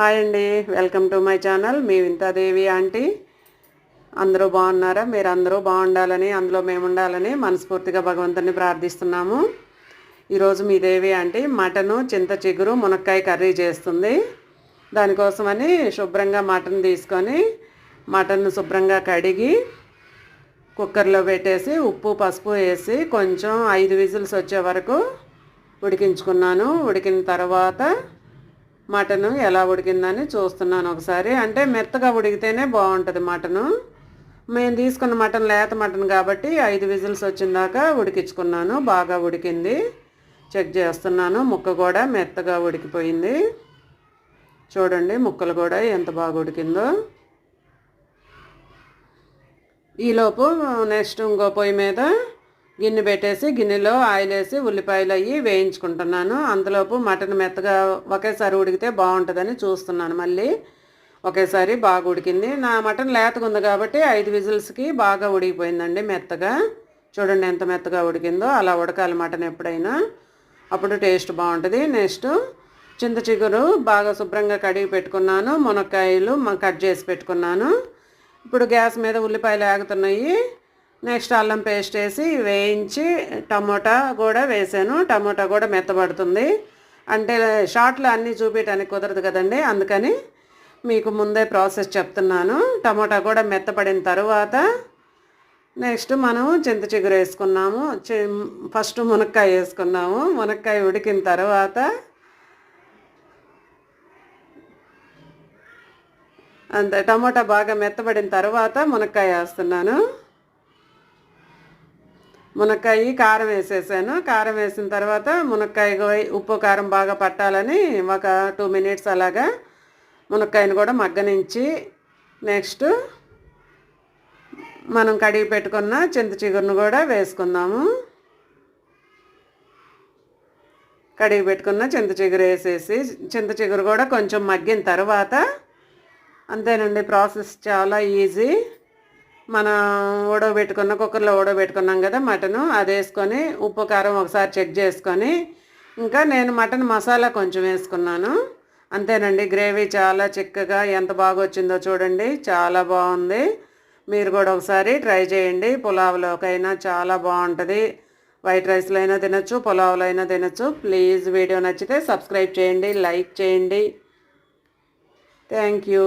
Hi అండి welcome to my channel. మీ Vinthadevi aunty. అందరూ బాగున్నారా? మీరు అందరూ బాగుండాలని అందులో మేము ఉండాలని మనస్ఫూర్తిగా భగవంతుని ప్రార్థిస్తున్నాము. ఈరోజు మీ దేవి ఆంటీ మటను చింత చిగురు మునక్కాయ కర్రీ చేస్తుంది. దానికోసమని శుభ్రంగా మటన్ తీసుకొని మటన్ శుభ్రంగా కడిగి కుక్కర్లో పెట్టేసి ఉప్పు పసుపు వేసి కొంచెం ఐదు విజిల్స్ వచ్చే వరకు ఉడికించుకున్నాను. ఉడికిన తర్వాత మటను ఎలా ఉడికిందని చూస్తున్నాను ఒకసారి. అంటే మెత్తగా ఉడికితేనే బాగుంటుంది మటను. మేము తీసుకున్న మటన్ లేత మటన్ కాబట్టి ఐదు విజిల్స్ వచ్చిందాక ఉడికించుకున్నాను. బాగా ఉడికింది. చెక్ చేస్తున్నాను. ముక్క కూడా మెత్తగా ఉడికిపోయింది. చూడండి ముక్కలు కూడా ఎంత బాగా ఉడికిందో. ఈలోపు నెక్స్ట్ ఇంకో పొయ్యి మీద గిన్నె పెట్టేసి గిన్నెలో ఆయిల్ వేసి ఉల్లిపాయలు అవి వేయించుకుంటున్నాను. అంతలోపు మటన్ మెత్తగా ఒకేసారి ఉడికితే బాగుంటుందని చూస్తున్నాను మళ్ళీ. ఒకేసారి బాగా ఉడికింది. నా మటన్ లేతగా ఉంది కాబట్టి ఐదు విజిల్స్కి బాగా ఉడికిపోయిందండి మెత్తగా. చూడండి ఎంత మెత్తగా ఉడికిందో అలా ఉడకాలి మటన్ ఎప్పుడైనా. అప్పుడు టేస్ట్ బాగుంటుంది. నెక్స్ట్ చింత చిగురు బాగా శుభ్రంగా కడిగి పెట్టుకున్నాను. మునక్కాయలు కట్ చేసి పెట్టుకున్నాను. ఇప్పుడు గ్యాస్ మీద ఉల్లిపాయలు ఆగుతున్నాయి. నెక్స్ట్ అల్లం పేస్ట్ వేసి వేయించి టమోటా కూడా వేసాను. టమోటా కూడా మెత్తబడుతుంది. అంటే షార్ట్లో అన్నీ చూపించడానికి కుదరదు కదండి. అందుకని మీకు ముందే ప్రాసెస్ చెప్తున్నాను. టమోటా కూడా మెత్తపడిన తర్వాత నెక్స్ట్ మనం చింత చిగురు వేసుకున్నాము. ఫస్ట్ మునక్కాయ వేసుకున్నాము. మునక్కాయ ఉడికిన తర్వాత అంతే టమోటా బాగా మెత్తబడిన తర్వాత మునక్కాయ వేస్తున్నాను. మునక్కాయ కారం వేసేసాను. కారం వేసిన తర్వాత మునక్కాయ ఉప్పు కారం బాగా పట్టాలని ఒక టూ మినిట్స్ అలాగా మునక్కాయను కూడా మగ్గనించి నెక్స్ట్ మనం కడిగి పెట్టుకున్న చింత చిగురును కూడా వేసుకుందాము. కడిగి పెట్టుకున్న చింత చిగురు వేసేసి చింత చిగురు కూడా కొంచెం మగ్గిన తర్వాత అంతేనండి ప్రాసెస్ చాలా ఈజీ. మన ఉడకబెట్టుకున్న కుక్కర్లో ఉడకబెట్టుకున్నాం కదా మటను అది వేసుకొని ఉప్పు కారం ఒకసారి చెక్ చేసుకొని ఇంకా నేను మటన్ మసాలా కొంచెం వేసుకున్నాను. అంతేనండి గ్రేవీ చాలా చిక్కగా ఎంత బాగా వచ్చిందో చూడండి చాలా బాగుంది. మీరు కూడా ఒకసారి ట్రై చేయండి పులావ్లోకైనా చాలా బాగుంటుంది. వైట్ రైస్లో అయినా తినచ్చు పులావ్లో అయినా తినచ్చు. ప్లీజ్ వీడియో నచ్చితే సబ్స్క్రైబ్ చేయండి లైక్ చేయండి. Thank you.